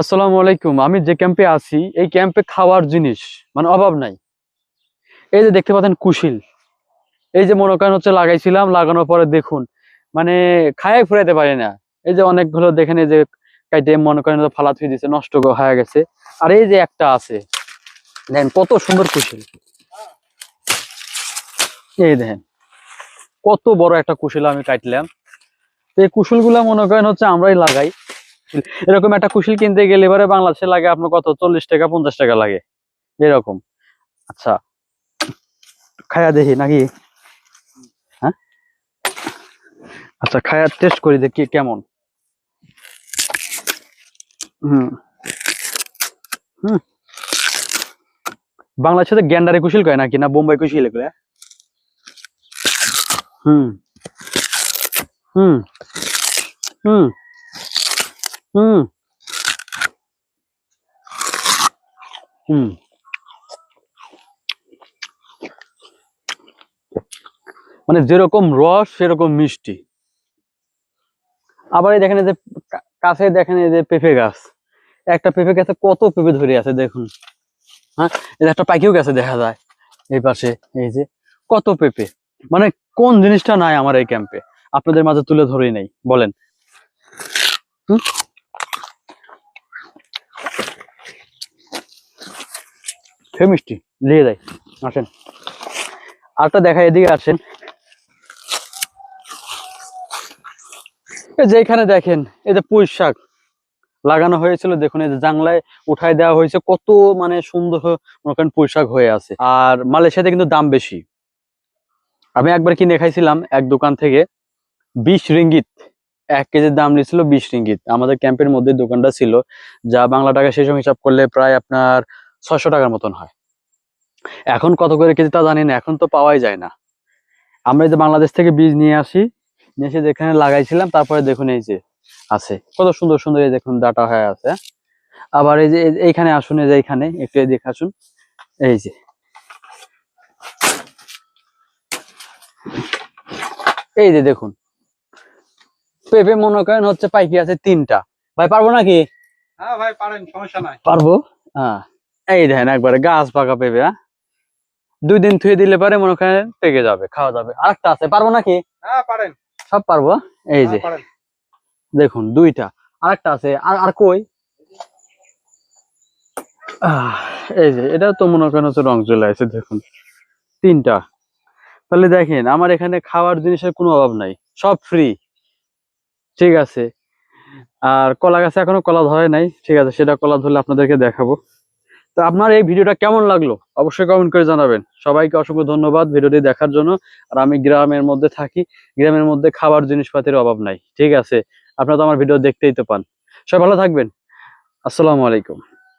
আসসালামু আলাইকুম। আমি যে ক্যাম্পে আছি, এই ক্যাম্পে খাওয়ার জিনিস মানে অভাব নাই। এই যে দেখতে পাচ্ছেন কুশিল। এই যে মনে করেন হচ্ছে লাগাইছিলাম, লাগানোর পরে দেখুন মানে খায়াই ফুরাইতে পারি না। এই যে অনেকগুলো দেখেন, এই যে কাইটে মনে করেন ফালা থুই দিছে, নষ্ট হয়ে গেছে। আর এই যে একটা আছে, দেখেন কত সুন্দর কুশিল। এই দেখেন, কত বড় একটা কুশিল আমি কাটলাম। তো এই কুশিলগুলা মনে করেন হচ্ছে আমরাই লাগাই। এরকম একটা কুশিল কিনতে গেলে এবারে বাংলাদেশে লাগে আপনার কত? চল্লিশ টাকা, পঞ্চাশ টাকা লাগে। এরকম। আচ্ছা। খায়া দেখি নাকি? হ্যাঁ? আচ্ছা খায়া টেস্ট করি দেখি কেমন। হুম। হুম। বাংলাদেশে তো গ্যান্ডারে কুশিল কয় নাকি? না বোম্বাই কুশিল এগুলো? হুম। হুম। হুম। হুম। হুম। মানে যেরকম রস, সেরকম মিষ্টি। আবার দেখেন যে কাছে দেখেন এই যে পেঁপে গাছ। একটা পেঁপে গাছে কত পেঁপে ধরে আছে দেখুন। হ্যাঁ? একটা পাখিও গাছে দেখা যায়। এই পাশে, এই যে কত পেঁপে। মানে কোন জিনিসটা নাই আমার এই ক্যাম্পে আপনাদের মাঝে তুলে ধরেই নেই। বলেন। হুম? সে মিষ্টি দিয়ে দেয় আসেন। আরটা দেখা এদিকে আসেন। এই যে দেখেন, এই যে পুঁই শাক লাগানো হয়েছিল, দেখুন, এই যে জাংলায় উঠায় দেওয়া হয়েছে, কত মানে সুন্দর মনে করেন পুঁই শাক হয়ে আছে। আর মালয়েশিয়াতে কিন্তু দাম বেশি। আমি একবার কিনে খাইছিলাম এক দোকান থেকে, বিশ রিঙ্গিত, এক কেজির দাম নিয়েছিল বিশ রিঙ্গিত। আমাদের ক্যাম্পের মধ্যে দোকানটা ছিল, যা বাংলা টাকা সেই সময় হিসাব করলে প্রায় আপনার ছয়শো টাকার মতন হয়। এখন কত করে কেজি তা জানি না এখন তো পাওয়াই যায় না। আমরা যে বাংলাদেশ থেকে বীজ নিয়ে আসি নিয়ে এসে যেখানে লাগাইছিলাম তারপরে দেখুন এই যে আছে। কত সুন্দর সুন্দর এই দেখুন ডাটা হয়ে আছে? আবার এই যে এইখানে আসুন এই যে এইখানে একটু এদিকে আসুন। এই যে। এই যে দেখুন। পেঁপে মনে করেন হচ্ছে পাইকি আছে তিনটা। ভাই পারব নাকি? হ্যাঁ ভাই পারেন সমস্যা নাই। পারব? হ্যাঁ। এই দেখেন একবারে গাছ পাকা পেবে হ্যাঁ? দুই দিন থুয়ে দিলে পারে মনে করেন পেকে যাবে খাওয়া যাবে। আরেকটা আছে পারব নাকি? হ্যাঁ সব পারব? এই যে হ্যাঁ, দেখুন দুইটা। আরেকটা আছে আর আর কই? এই যে এটা তো মনে করেন হচ্ছে রং চলে আছে দেখুন। তিনটা। তাহলে দেখেন আমার এখানে খাওয়ার জিনিসের কোনো অভাব নাই সব ফ্রি ঠিক আছে। আর কলা গাছে এখনও কলা ধরে নাই ঠিক আছে সেটা কলা ধরলে আপনাদেরকে দেখাবো। তো আপনার এই ভিডিওটা কেমন লাগল? অবশ্যই কমেন্ট করে জানাবেন। সবাইকে অসংখ্য ধন্যবাদ ভিডিওটি দেখার জন্য। আর আমি গ্রামের মধ্যে থাকি, গ্রামের মধ্যে খাবার জিনিসপাতির অভাব নাই, ঠিক আছে? আপনারা তো আমার ভিডিও দেখতেই তো পান। সবাই ভালো থাকবেন। আসসালামু আলাইকুম।